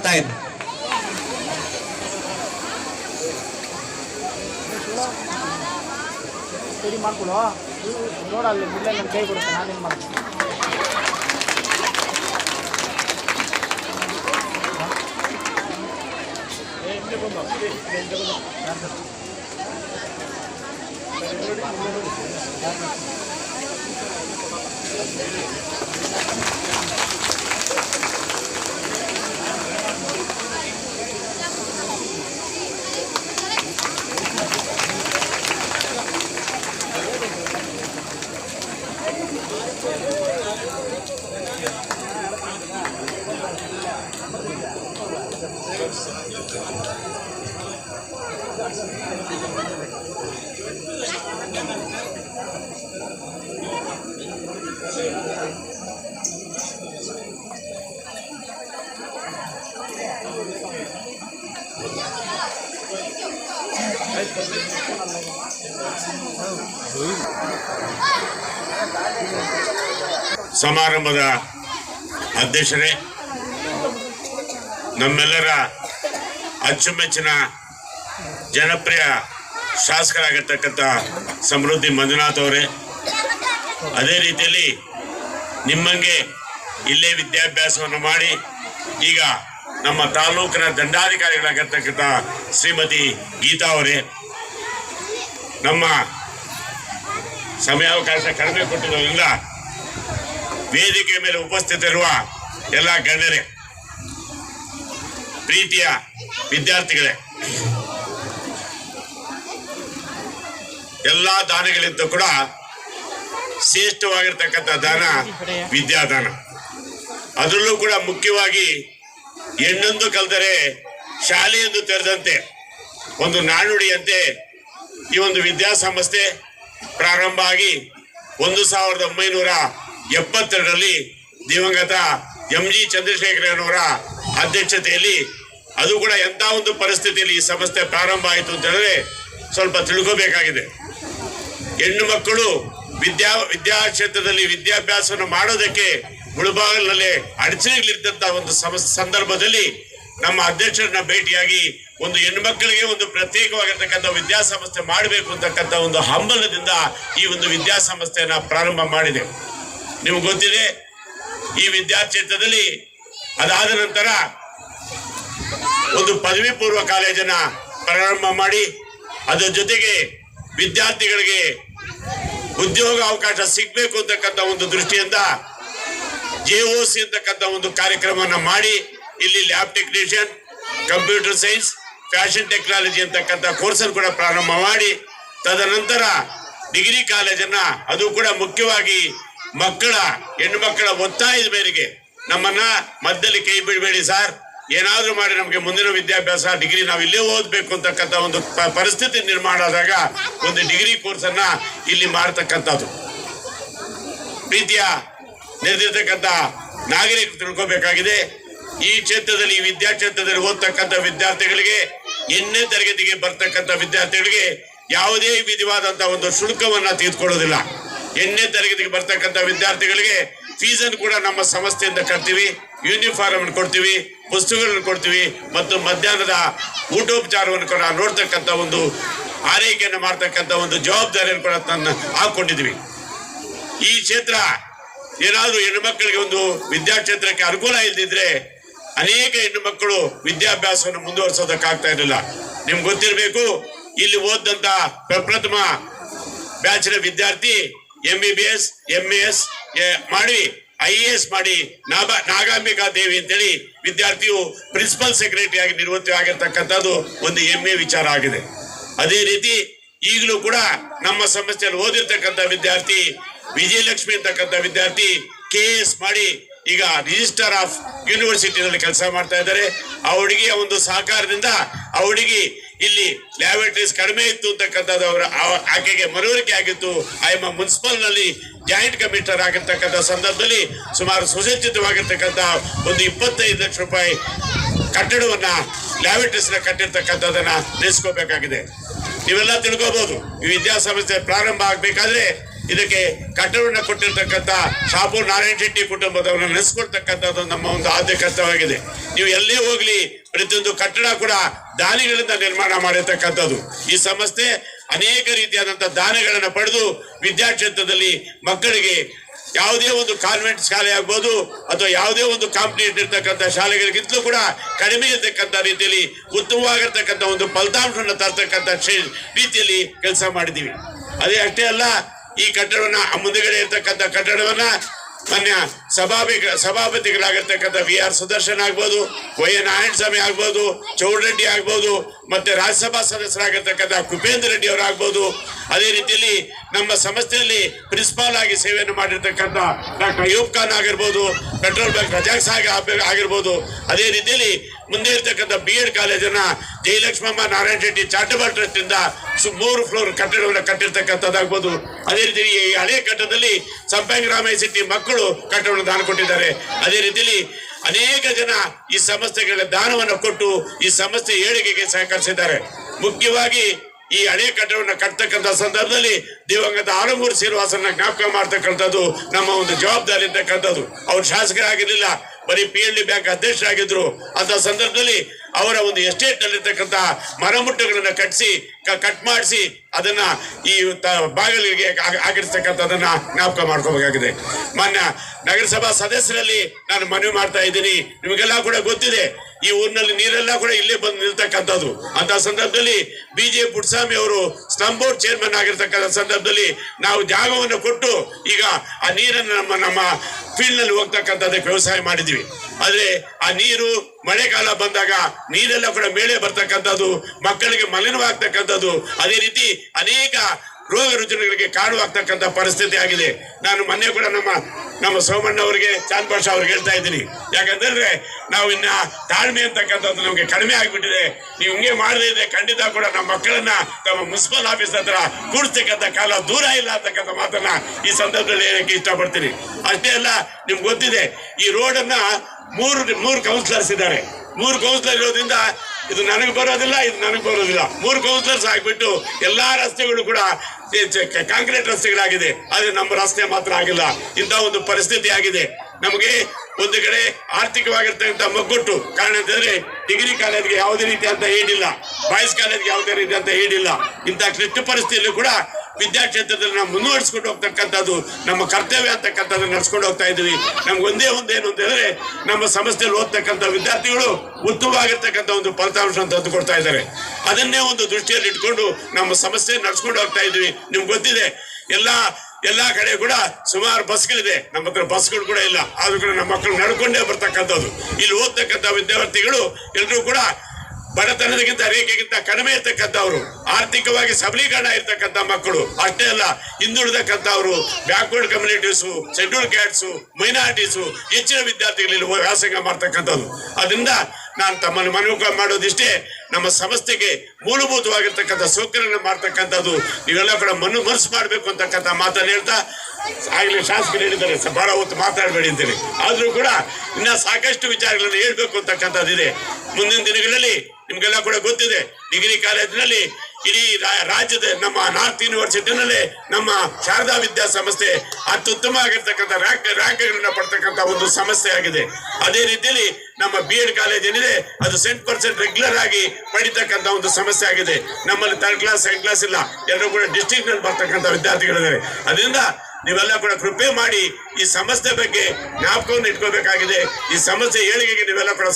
ಕೋರ್ತಾ ಇದ್ದೆ ಸರಿ ಮಾಡ್ಕೊಡು ನೋಡಲ್ಲಿ ಮುಳ್ಳೆ ನನ್ನ ಕೈ ಕೊಡುತ್ತೆ ನಾನೇನು ಮಾಡ್ತೀನಿ ಸಮಾರಂಭದ ಅಧ್ಯಕ್ಷರೇ, ನಮ್ಮೆಲ್ಲರ ಅಚ್ಚುಮೆಚ್ಚಿನ ಜನಪ್ರಿಯ ಶಾಸಕರಾಗಿರ್ತಕ್ಕಂಥ ಸಮೃದ್ಧಿ ಮಂಜುನಾಥ್ ಅವರೇ, ಅದೇ ರೀತಿಯಲ್ಲಿ ನಿಮ್ಮಂಗೆ ಇಲ್ಲೇ ವಿದ್ಯಾಭ್ಯಾಸವನ್ನು ಮಾಡಿ, ಈಗ ನಮ್ಮ ತಾಲೂಕಿನ ದಂಡಾಧಿಕಾರಿಗಳಾಗಿರ್ತಕ್ಕಂಥ ಶ್ರೀಮತಿ ಗೀತಾ ಅವರೇ, ನಮ್ಮ ಸಮಯಾವಕಾಶ ಕಡಿಮೆ ಕೊಟ್ಟಿರೋದ್ರಿಂದ ವೇದಿಕೆ ಮೇಲೆ ಉಪಸ್ಥಿತರಿರುವ ಎಲ್ಲ ಗಣ್ಯರೇ, ಪ್ರೀತಿಯ ವಿದ್ಯಾರ್ಥಿಗಳೇ, ಎಲ್ಲ ದಾನಗಳಿಂದ ಕೂಡ ಶ್ರೇಷ್ಠವಾಗಿರ್ತಕ್ಕಂಥ ದಾನ ವಿದ್ಯಾದಾನ. ಅದರಲ್ಲೂ ಕೂಡ ಮುಖ್ಯವಾಗಿ ಹೆಣ್ಣೊಂದು ಕಲ್ತರೆ ಶಾಲೆಯೊಂದು ತೆರೆದಂತೆ ಒಂದು ನಾಣುಡಿಯಂತೆ ಈ ಒಂದು ವಿದ್ಯಾಸಂಸ್ಥೆ ಪ್ರಾರಂಭ ಆಗಿ ಒಂದು ಸಾವಿರದ ಒಂಬೈನೂರ ಎಪ್ಪತ್ತೆರಡರಲ್ಲಿ ದಿವಂಗತ ಎಂ ಜಿ ಚಂದ್ರಶೇಖರನವರ ಅಧ್ಯಕ್ಷತೆಯಲ್ಲಿ ಅದು ಕೂಡ ಎಂಥ ಒಂದು ಪರಿಸ್ಥಿತಿಯಲ್ಲಿ ಈ ಸಂಸ್ಥೆ ಪ್ರಾರಂಭ ಆಯಿತು ಅಂತ ಹೇಳಿದ್ರೆ ಸ್ವಲ್ಪ ತಿಳ್ಕೋಬೇಕಾಗಿದೆ. ಹೆಣ್ಣು ಮಕ್ಕಳು ವಿದ್ಯಾ ವಿದ್ಯಾ ಕ್ಷೇತ್ರದಲ್ಲಿ ವಿದ್ಯಾಭ್ಯಾಸವನ್ನು ಮಾಡೋದಕ್ಕೆ ಮುಳುಬಾಗಿಲಿನಲ್ಲಿ ಅಡಚಣೆಗಳಿದ್ದಂಥ ಒಂದು ಸಂದರ್ಭದಲ್ಲಿ ನಮ್ಮ ಅಧ್ಯಕ್ಷರನ್ನ ಭೇಟಿಯಾಗಿ ಒಂದು ಹೆಣ್ಣು ಮಕ್ಕಳಿಗೆ ಒಂದು ಪ್ರತ್ಯೇಕವಾಗಿರ್ತಕ್ಕಂಥ ವಿದ್ಯಾಸಂಸ್ಥೆ ಮಾಡಬೇಕು ಅಂತಕ್ಕಂಥ ಒಂದು ಹಂಬಲದಿಂದ ಈ ಒಂದು ವಿದ್ಯಾಸಂಸ್ಥೆಯನ್ನ ಪ್ರಾರಂಭ ಮಾಡಿದೆ. ನಿಮ್ಗೆ ಗೊತ್ತಿದೆ, ಈ ವಿದ್ಯಾಕ್ಷೇತ್ರದಲ್ಲಿ ಅದಾದ ನಂತರ ಒಂದು ಪದವಿ ಪೂರ್ವ ಕಾಲೇಜನ್ನ ಪ್ರಾರಂಭ ಮಾಡಿ, ಅದರ ಜೊತೆಗೆ ವಿದ್ಯಾರ್ಥಿಗಳಿಗೆ ಉದ್ಯೋಗ ಅವಕಾಶ ಸಿಗಬೇಕು ಅಂತಕ್ಕಂಥ ಒಂದು ದೃಷ್ಟಿಯಿಂದ ಜೆ ಒ ಸಿ ಅಂತಕ್ಕಂಥ ಒಂದು ಕಾರ್ಯಕ್ರಮವನ್ನು ಮಾಡಿ ಇಲ್ಲಿ lab technician, computer science, fashion technology ಅಂತಕ್ಕಂಥ ಕೋರ್ಸನ್ನು ಕೂಡ ಪ್ರಾರಂಭ ಮಾಡಿ, ತದನಂತರ ಡಿಗ್ರಿ ಕಾಲೇಜನ್ನ ಅದು ಕೂಡ ಮುಖ್ಯವಾಗಿ ಮಕ್ಕಳ ಹೆಣ್ಣು ಮಕ್ಕಳ ಒತ್ತಾಯದ ಮೇರೆಗೆ ನಮ್ಮನ್ನ ಮಧ್ಯದಲ್ಲಿ ಕೈ ಬಿಡಬೇಡಿ ಸರ್. ಏನಾದರೂ ಮಾಡಿ ನಮಗೆ ಮುಂದಿನ ವಿದ್ಯಾಭ್ಯಾಸ, ಡಿಗ್ರಿ ನಾವು ಇಲ್ಲೇ ಓದಬೇಕು ಅಂತಕ್ಕಂಥ ಒಂದು ಪರಿಸ್ಥಿತಿ ನಿರ್ಮಾಣ ಆದಾಗ ಒಂದು ಡಿಗ್ರಿ ಕೋರ್ಸನ್ನ ಇಲ್ಲಿ ಮಾಡ್ತಕ್ಕಂಥದ್ದು. ಪ್ರೀತಿಯ, ನೆರೆದಿರ್ತಕ್ಕಂಥ ನಾಗರಿಕರು ತಿಳ್ಕೋಬೇಕಾಗಿದೆ. ಈ ಕ್ಷೇತ್ರದಲ್ಲಿ ಈ ವಿದ್ಯಾಕ್ಷೇತ್ರದಲ್ಲಿ ಓದ್ತಕ್ಕಂಥ ವಿದ್ಯಾರ್ಥಿಗಳಿಗೆ ಎಣ್ಣೆ ತರಗತಿಗೆ ಬರ್ತಕ್ಕಂಥ ವಿದ್ಯಾರ್ಥಿಗಳಿಗೆ ಯಾವುದೇ ವಿಧವಾದಂತಹ ಒಂದು ಶುಲ್ಕವನ್ನ ತೆಗೆದುಕೊಳ್ಳೋದಿಲ್ಲ ಎಣ್ಣೆ ತರಗತಿಗೆ ಬರ್ತಕ್ಕಂಥ ವಿದ್ಯಾರ್ಥಿಗಳಿಗೆ ಫೀಸನ್ನು ಕೂಡ ನಮ್ಮ ಸಂಸ್ಥೆಯಿಂದ ಕಟ್ತೀವಿ ಯೂನಿಫಾರ್ಮ್ ಕೊಡ್ತೀವಿ ಪುಸ್ತಕಗಳನ್ನು ಕೊಡ್ತೀವಿ ಮತ್ತು ಮಧ್ಯಾಹ್ನದ ಊಟೋಪಚಾರವನ್ನು ಕೂಡ ನೋಡ್ತಕ್ಕಂಥ ಒಂದು ಆರೈಕೆಯನ್ನು ಮಾಡ್ತಕ್ಕಂಥ ಒಂದು ಜವಾಬ್ದಾರಿಯನ್ನು ಕೂಡ ತನ್ನ ಹಾಕೊಂಡಿದ್ವಿ ಈ ಕ್ಷೇತ್ರ ಏನಾದರೂ ಮಕ್ಕಳಿಗೆ ಒಂದು ವಿದ್ಯಾಕ್ಷೇತ್ರಕ್ಕೆ ಅನುಕೂಲ ಇಲ್ದಿದ್ರೆ ಅನೇಕ ಹೆಣ್ಣು ಮಕ್ಕಳು ವಿದ್ಯಾಭ್ಯಾಸವನ್ನು ಮುಂದುವರಿಸೋದಕ್ಕಾಗ್ತಾ ಇರಲಿಲ್ಲ. ನಿಮ್ಗೆ ಗೊತ್ತಿರಬೇಕು, ಇಲ್ಲಿ ಓದಂತ ಪ್ರಪ್ರಥಮ ಬ್ಯಾಚಿನ ವಿದ್ಯಾರ್ಥಿ M B B S M S ಮಾಡಿ ಐ ಎ ಎಸ್ ಮಾಡಿ ನಾಗ ನಾಗಾಂಬಿಕಾ ದೇವಿ ಅಂತೇಳಿ ವಿದ್ಯಾರ್ಥಿಯು ಪ್ರಿನ್ಸಿಪಲ್ ಸೆಕ್ರೆಟರಿ ಆಗಿ ನಿವೃತ್ತಿ ಆಗಿರ್ತಕ್ಕಂಥದ್ದು ಒಂದು ಹೆಮ್ಮೆ ವಿಚಾರ ಆಗಿದೆ. ಅದೇ ರೀತಿ ಈಗಲೂ ಕೂಡ ನಮ್ಮ ಸಂಸ್ಥೆಯಲ್ಲಿ ಓದಿರ್ತಕ್ಕಂಥ ವಿದ್ಯಾರ್ಥಿ ವಿಜಯಲಕ್ಷ್ಮಿ ಅಂತಕ್ಕಂಥ ವಿದ್ಯಾರ್ಥಿ ಕೆ ಎಸ್ ಮಾಡಿ ಈಗ ರಿಜಿಸ್ಟರ್ ಆಫ್ ಯೂನಿವರ್ಸಿಟಿನಲ್ಲಿ ಕೆಲಸ ಮಾಡ್ತಾ ಇದ್ದಾರೆ. ಆ ಹುಡುಗಿಯ ಒಂದು ಸಹಕಾರದಿಂದ ಆ ಹುಡುಗಿ ಇಲ್ಲಿ ಲ್ಯಾಬೊರೇಟರೀಸ್ ಕಡಿಮೆ ಇತ್ತು ಅಂತಕ್ಕಂಥದ್ದು ಅವರ ಆಕೆಗೆ ಮನವರಿಕೆ ಆಗಿತ್ತು. ಆ ಮುನ್ಸಿಪಲ್ನಲ್ಲಿ ಜಾಯಿಂಟ್ ಕಮಿಷನರ್ ಆಗಿರ್ತಕ್ಕಂಥ ಸಂದರ್ಭದಲ್ಲಿ ಸುಮಾರು ಸುಸಜ್ಜಿತವಾಗಿರ್ತಕ್ಕಂಥ ಒಂದು ಇಪ್ಪತ್ತೈದು ಲಕ್ಷ ರೂಪಾಯಿ ಕಟ್ಟಡವನ್ನ ಲ್ಯಾಬೊರೇಟರೀಸ್ನ ಕಟ್ಟಿರ್ತಕ್ಕಂಥದ್ದನ್ನ ನೆನೆಸ್ಕೋಬೇಕಾಗಿದೆ ನೀವೆಲ್ಲ ತಿಳ್ಕೋಬಹುದು ಈ ವಿದ್ಯಾಸಂಸ್ಥೆ ಪ್ರಾರಂಭ ಆಗ್ಬೇಕಾದ್ರೆ ಇದಕ್ಕೆ ಕಟ್ಟಡವನ್ನು ಕೊಟ್ಟಿರ್ತಕ್ಕಂಥ ಶಾಪೂರ್ ನಾರಾಯಣ ಶೆಟ್ಟಿ ಕುಟುಂಬದವರನ್ನು ನೆನೆಸ್ಕೊಳ್ತಕ್ಕಂಥದ್ದು ನಮ್ಮ ಒಂದು ಆದ್ಯ ಕರ್ತವ್ಯವಾಗಿದೆ. ನೀವು ಎಲ್ಲೇ ಹೋಗಲಿ, ಪ್ರತಿಯೊಂದು ಕಟ್ಟಡ ಕೂಡ ದಾನಿಗಳಿಂದ ನಿರ್ಮಾಣ ಮಾಡಿರ್ತಕ್ಕಂಥದ್ದು. ಈ ಸಂಸ್ಥೆ ಅನೇಕ ರೀತಿಯಾದಂಥ ದಾನಗಳನ್ನು ಪಡೆದು ವಿದ್ಯಾಕ್ಷೇತ್ರದಲ್ಲಿ ಮಕ್ಕಳಿಗೆ ಯಾವುದೇ ಒಂದು ಕಾನ್ವೆಂಟ್ ಶಾಲೆ ಆಗ್ಬೋದು, ಅಥವಾ ಯಾವುದೇ ಒಂದು ಕಾಂಪಿಟೇಟ್ ಇರ್ತಕ್ಕಂಥ ಶಾಲೆಗಳಿಗಿಂತಲೂ ಕೂಡ ಕಡಿಮೆ ಇರ್ತಕ್ಕಂಥ ರೀತಿಯಲ್ಲಿ ಉತ್ತಮವಾಗಿರ್ತಕ್ಕಂಥ ಒಂದು ಫಲಿತಾಂಶವನ್ನು ತರ್ತಕ್ಕಂಥ ರೀತಿಯಲ್ಲಿ ಕೆಲಸ ಮಾಡಿದ್ದೀವಿ. ಅದೇ ಅಷ್ಟೇ ಅಲ್ಲ ಈ ಕಟ್ಟಡವನ್ನ ಮುಂದೆಗಡೆ ಇರ್ತಕ್ಕಂಥ ಕಟ್ಟಡವನ್ನ ಮಾನ್ಯ ಸಭಾಪಿ ಸಭಾಪತಿಗಳಾಗಿರ್ತಕ್ಕಂಥ ವಿ ಆರ್ ಸುದರ್ಶನ್ ಆಗ್ಬೋದು, ವೈ ಎನ್ ನಾರಾಯಣ ಸ್ವಾಮಿ ಆಗ್ಬೋದು, ಚೌಡರೆಡ್ಡಿ ಆಗ್ಬೋದು, ಮತ್ತೆ ರಾಜ್ಯಸಭಾ ಸದಸ್ಯರಾಗಿರ್ತಕ್ಕಂಥ ಕುಪೇಂದ್ರ ರೆಡ್ಡಿ ಅವರು ಆಗ್ಬೋದು. ಅದೇ ರೀತಿಯಲ್ಲಿ ನಮ್ಮ ಸಂಸ್ಥೆಯಲ್ಲಿ ಪ್ರಿನ್ಸಿಪಾಲ್ ಆಗಿ ಸೇವೆಯನ್ನು ಮಾಡಿರ್ತಕ್ಕಂಥ ಡಾಕ್ಟರ್ ಅಯೂಬ್ ಖಾನ್ ಆಗಿರ್ಬೋದು, ಪೆಟ್ರೋಲ್ ಬ್ಯಾಂಕ್ ರಜಾಕ್ ಸಾಗ್ ಆಗಿರ್ಬೋದು. ಅದೇ ರೀತಿಯಲ್ಲಿ ಮುಂದೆ ಇರ್ತಕ್ಕಂಥ ಬಿ ಎಡ್ ಕಾಲೇಜನ್ನ ಜಯಲಕ್ಷ್ಮಮ್ಮ ನಾರಾಯಣ ರೆಡ್ಡಿ ಚಾರಿಟಬಲ್ ಟ್ರಸ್ಟ್ ಇಂದ ಮೂರು ಫ್ಲೋರ್ ಕಟ್ಟಡವನ್ನು ಕಟ್ಟಿರ್ತಕ್ಕಂಥದ್ದಾಗ್ಬೋದು. ಅದೇ ರೀತಿ ಈ ಹಳೆ ಕಟ್ಟಡದಲ್ಲಿ ಸಂಪಂಗಿ ರಾಮಯ್ಯ ಮಕ್ಕಳು ದಾನ ಕೊಟ್ಟಿದ್ದಾರೆ. ಅದೇ ರೀತಿಯಲ್ಲಿ ಅನೇಕ ಜನ ಈ ಸಂಸ್ಥೆಗಳ ದಾನವನ್ನು ಕೊಟ್ಟು ಈ ಸಂಸ್ಥೆ ಏಳಿಗೆಗೆ ಸಹಕರಿಸಿದ್ದಾರೆ. ಮುಖ್ಯವಾಗಿ ಈ ಹಳೆ ಕಟ್ಟಡವನ್ನು ಸಂದರ್ಭದಲ್ಲಿ ದಿವಂಗತ ಆಲಮೂರು ಶ್ರೀನಿವಾಸನ ಜ್ಞಾಪಕ ಮಾಡ್ತಕ್ಕಂಥದ್ದು ನಮ್ಮ ಒಂದು ಜವಾಬ್ದಾರಿ ಇರ್ತಕ್ಕಂಥದ್ದು ಅವ್ರು ಶಾಸಕರಾಗಿರ್ಲಿಲ್ಲ, ಬರೀ ಪಿ ಎಲ್ ಡಿ ಬ್ಯಾಂಕ್ ಅಧ್ಯಕ್ಷರಾಗಿದ್ರು. ಅಂತ ಸಂದರ್ಭದಲ್ಲಿ ಅವರ ಒಂದು ಎಸ್ಟೇಟ್ ನಲ್ಲಿರ್ತಕ್ಕಂಥ ಮರಮುಟ್ಟುಗಳನ್ನ ಕಟ್ಟಿಸಿ ಕಟ್ ಮಾಡಿಸಿ, ಅದನ್ನ ಈ ಬಾಗಿಲಿಗೆ ಆಗಿರ್ತಕ್ಕಂಥದನ್ನ ಜ್ಞಾಪಕ ಮಾಡ್ಕೋಬೇಕಾಗಿದೆ. ಮಾನ್ಯ ನಗರಸಭಾ ಸದಸ್ಯರಲ್ಲಿ ನಾನು ಮನವಿ ಮಾಡ್ತಾ ಇದ್ದೀನಿ. ನಿಮಗೆಲ್ಲ ಕೂಡ ಗೊತ್ತಿದೆ. ಈ ಊರಿನಲ್ಲಿ ನೀರೆಲ್ಲ ಕೂಡ ಇಲ್ಲೇ ಬಂದು ನಿಲ್ತಕ್ಕಂಥದ್ದು. ಅಂತ ಸಂದರ್ಭದಲ್ಲಿ ಬಿ ಜೆ ಪುಟ್ಸ್ವಾಮಿ ಅವರು ಸ್ಲಂ ಬೋರ್ಡ್ ಚೇರ್ಮನ್ ಆಗಿರ್ತಕ್ಕಂಥ ಸಂದರ್ಭದಲ್ಲಿ ನಾವು ಜಾಗವನ್ನು ಕೊಟ್ಟು ಈಗ ಆ ನೀರನ್ನು ನಮ್ಮ ನಮ್ಮ ಫೀಲ್ಡ್ನಲ್ಲಿ ಹೋಗ್ತಕ್ಕಂಥದ್ದಕ್ಕೆ ವ್ಯವಸಾಯ ಮಾಡಿದ್ವಿ ಆದ್ರೆ ಆ ನೀರು ಮಳೆಗಾಲ ಬಂದಾಗ ನೀರೆಲ್ಲ ಕೂಡ ಮೇಲೆ ಬರ್ತಕ್ಕಂಥದ್ದು, ಮಕ್ಕಳಿಗೆ ಮಲಿನವಾಗ್ತಕ್ಕಂಥದ್ದು. ಅದೇ ರೀತಿ ಅನೇಕ ರೋಗ ರುಜಿನಗಳಿಗೆ ಕಾರಣವಾಗ್ತಕ್ಕಂಥ ಪರಿಸ್ಥಿತಿ ಆಗಿದೆ. ನಾನು ಮೊನ್ನೆ ಕೂಡ ನಮ್ಮ ನಮ್ಮ ಸೋಮಣ್ಣ ಅವರಿಗೆ, ಚಾಂದ್ ಭಾಷಾ ಅವ್ರಿಗೆ ಹೇಳ್ತಾ ಇದ್ದೀನಿ. ಯಾಕಂತಂದ್ರೆ ನಾವು ಇನ್ನ ತಾಳ್ಮೆ ಅಂತಕ್ಕಂಥದ್ದು ನಮಗೆ ಕಡಿಮೆ ಆಗಿಬಿಟ್ಟಿದೆ. ನೀವು ಹಿಂಗೆ ಮಾಡದೇ ಇದ್ರೆ ಖಂಡಿತ ಕೂಡ ನಮ್ಮ ಮಕ್ಕಳನ್ನ ನಮ್ಮ ಮುನ್ಸಿಪಲ್ ಆಫೀಸ್ ಹತ್ರ ಕೂಡ್ತಕ್ಕಂಥ ಕಾಲ ದೂರ ಇಲ್ಲ ಅಂತಕ್ಕಂಥ ಮಾತನ್ನ ಈ ಸಂದರ್ಭದಲ್ಲಿ ಹೇಳಕ್ಕೆ ಇಷ್ಟಪಡ್ತೀನಿ. ಅಷ್ಟೇ ಅಲ್ಲ, ನಿಮ್ಗೆ ಗೊತ್ತಿದೆ, ಈ ರೋಡನ್ನ ಮೂರು ಮೂರು ಕೌನ್ಸಿಲರ್ಸ್ ಇದ್ದಾರೆ. ಮೂರು ಕೌನ್ಸಿಲರ್ ಇರೋದ್ರಿಂದ ಇದು ನನಗೆ ಬರೋದಿಲ್ಲ, ಇದು ನನಗೆ ಬರೋದಿಲ್ಲ. ಮೂರು ಕೌನ್ಸಿಲರ್ಸ್ ಆಗಿಬಿಟ್ಟು ಎಲ್ಲಾ ರಸ್ತೆಗಳು ಕೂಡ ಕಾಂಕ್ರೀಟ್ ರಸ್ತೆಗಳಾಗಿದೆ. ಆದ್ರೆ ನಮ್ಮ ರಸ್ತೆ ಮಾತ್ರ ಆಗಿಲ್ಲ. ಇಂಥ ಒಂದು ಪರಿಸ್ಥಿತಿ ಆಗಿದೆ. ನಮಗೆ ಒಂದು ಕಡೆ ಆರ್ಥಿಕವಾಗಿರ್ತಕ್ಕಂಥ ಮಗ್ಗುಟ್ಟು. ಕಾರಣ ಅಂತಂದ್ರೆ ಡಿಗ್ರಿ ಕಾಲೇಜ್ಗೆ ಯಾವುದೇ ರೀತಿ ಅಂತ ಏಡಿಲ್ಲ ಬಾಯ್ಸ್ ಕಾಲೇಜ್ಗೆ ಯಾವುದೇ ರೀತಿ ಅಂತ ಏಡಿಲ್ಲ ಇಂಥ ಕ್ಲಿಷ್ಟ ಪರಿಸ್ಥಿತಿಯಲ್ಲೂ ಕೂಡ ವಿದ್ಯಾಕ್ಷೇತ್ರದಲ್ಲಿ ನಾವು ಮುಂದುವರಿಸ್ಕೊಂಡು ಹೋಗ್ತಕ್ಕಂಥದ್ದು, ನಮ್ಮ ಕರ್ತವ್ಯ ಅಂತಕ್ಕಂಥದ್ದು ನಡೆಸ್ಕೊಂಡು ಹೋಗ್ತಾ ಇದ್ದೀವಿ. ನಮ್ಗೆ ಒಂದೇ ಒಂದು ಏನು ಅಂತ ಹೇಳಿದ್ರೆ, ನಮ್ಮ ಸಂಸ್ಥೆಯಲ್ಲಿ ಓದ್ತಕ್ಕಂಥ ವಿದ್ಯಾರ್ಥಿಗಳು ಉತ್ತಮವಾಗಿರ್ತಕ್ಕಂಥ ಒಂದು ಫಲಿತಾಂಶ ತಂದು ಕೊಡ್ತಾ ಇದ್ದಾರೆ. ಅದನ್ನೇ ಒಂದು ದೃಷ್ಟಿಯಲ್ಲಿ ಇಟ್ಕೊಂಡು ನಮ್ಮ ಸಮಸ್ಯೆ ನಡ್ಸ್ಕೊಂಡು ಹೋಗ್ತಾ ಇದ್ದೀವಿ. ನಿಮ್ಗೆ ಗೊತ್ತಿದೆ, ಎಲ್ಲ, ಎಲ್ಲಾ ಕಡೆ ಕೂಡ ಸುಮಾರು ಬಸ್ಗಳಿದೆ. ನಮ್ಮ ಹತ್ರ ಬಸ್ಗಳು ಕೂಡ ಇಲ್ಲ. ಆದ್ರೂ ಕೂಡ ನಮ್ಮ ಮಕ್ಕಳು ನಡ್ಕೊಂಡೇ ಬರ್ತಕ್ಕಂಥದ್ದು. ಇಲ್ಲಿ ಓದ್ತಕ್ಕಂಥ ವಿದ್ಯಾರ್ಥಿಗಳು ಎಲ್ಲರೂ ಕೂಡ ಬಡತನದಕ್ಕಿಂತ ರೇಖೆಗಿಂತ ಕಡಿಮೆ ಇರ್ತಕ್ಕಂಥವ್ರು ಆರ್ಥಿಕವಾಗಿ ಸಬಲೀಕರಣ ಇರ್ತಕ್ಕಂಥ ಮಕ್ಕಳು, ಅಷ್ಟೇ ಅಲ್ಲ ಹಿಂದುಳಿದಕ್ಕಂಥವ್ರು backward communities schedule castes minorities ಹೆಚ್ಚಿನ ವಿದ್ಯಾರ್ಥಿಗಳಲ್ಲಿ ವ್ಯಾಸಂಗ ಮಾಡ್ತಕ್ಕಂಥದ್ದು ಅದರಿಂದ ನಾನು ತಮ್ಮನ್ನು ಮನವಿ ಮಾಡೋದಿಷ್ಟೇ, ನಮ್ಮ ಸಂಸ್ಥೆಗೆ ಮೂಲಭೂತವಾಗಿರ್ತಕ್ಕಂಥ ಸೌಕರ್ಯನ ಮಾಡ್ತಕ್ಕಂಥದ್ದು, ನೀವೆಲ್ಲ ಕೂಡ ಮನು ಮನಸ್ಸು ಮಾಡಬೇಕು ಅಂತಕ್ಕಂಥ ಮಾತನ್ನು ಹೇಳ್ತಾ, ಆಗ್ಲೇ ಶಾಸಕರು ಹೇಳಿದ್ದಾರೆ ಬಹಳ ಹೊತ್ತು ಮಾತಾಡಬೇಡಿ ಅಂತೇಳಿ. ಆದರೂ ಕೂಡ ಇನ್ನ ಸಾಕಷ್ಟು ವಿಚಾರಗಳನ್ನು ಹೇಳ್ಬೇಕು ಅಂತಕ್ಕಂಥದ್ದಿದೆ. ಮುಂದಿನ ದಿನಗಳಲ್ಲಿ ನಿಮ್ಗೆಲ್ಲ ಕೂಡ ಗೊತ್ತಿದೆ ಡಿಗ್ರಿ ಕಾಲೇಜಿನಲ್ಲಿ, ಇಡೀ ರಾಜ್ಯದ ನಮ್ಮ ನಾರ್ತ್ ಯೂನಿವರ್ಸಿಟಿನಲ್ಲಿ ನಮ್ಮ ಶಾರದಾ ವಿದ್ಯಾಸಂಸ್ಥೆ ಅತ್ಯುತ್ತಮ ಆಗಿರ್ತಕ್ಕಂಥ ರ್ಯಾಂಕ್, ರ್ಯಾಂಕ್ಗಳನ್ನ ಪಡ್ತಕ್ಕಂಥ ಒಂದು ಸಮಸ್ಯೆ ಆಗಿದೆ ಅದೇ ರೀತಿಯಲ್ಲಿ ನಮ್ಮ ಬಿ ಎಡ್ ಕಾಲೇಜ್ ಏನಿದೆ, ಅದು ಸೆಂಟ್ ಪರ್ಸೆಂಟ್ ರೆಗ್ಯುಲರ್ ಆಗಿ ಪಡಿತಕ್ಕಂಥ ಒಂದು ಸಮಸ್ಯೆ ಆಗಿದೆ ನಮ್ಮಲ್ಲಿ ಥರ್ಡ್ ಕ್ಲಾಸ್ ಸೆಕೆಂಡ್ ಕ್ಲಾಸ್ ಇಲ್ಲ. ಎಲ್ಲರೂ ಕೂಡ ಡಿಸ್ಟ್ರಿಕ್ಟ್ನಲ್ಲಿ ಬರ್ತಕ್ಕಂಥ ವಿದ್ಯಾರ್ಥಿಗಳಿದ್ದಾರೆ. ಅದರಿಂದ ನೀವೆಲ್ಲ ಕೂಡ ಕೃಪೆ ಮಾಡಿ ಈ ಸಮಸ್ಯೆ ಬಗ್ಗೆ ಜ್ಞಾಪಕವನ್ನು ಇಟ್ಕೋಬೇಕಾಗಿದೆ. ಈ ಸಮಸ್ಯೆ ಏಳಿಗೆಗೆ ನೀವೆಲ್ಲ ಕೂಡ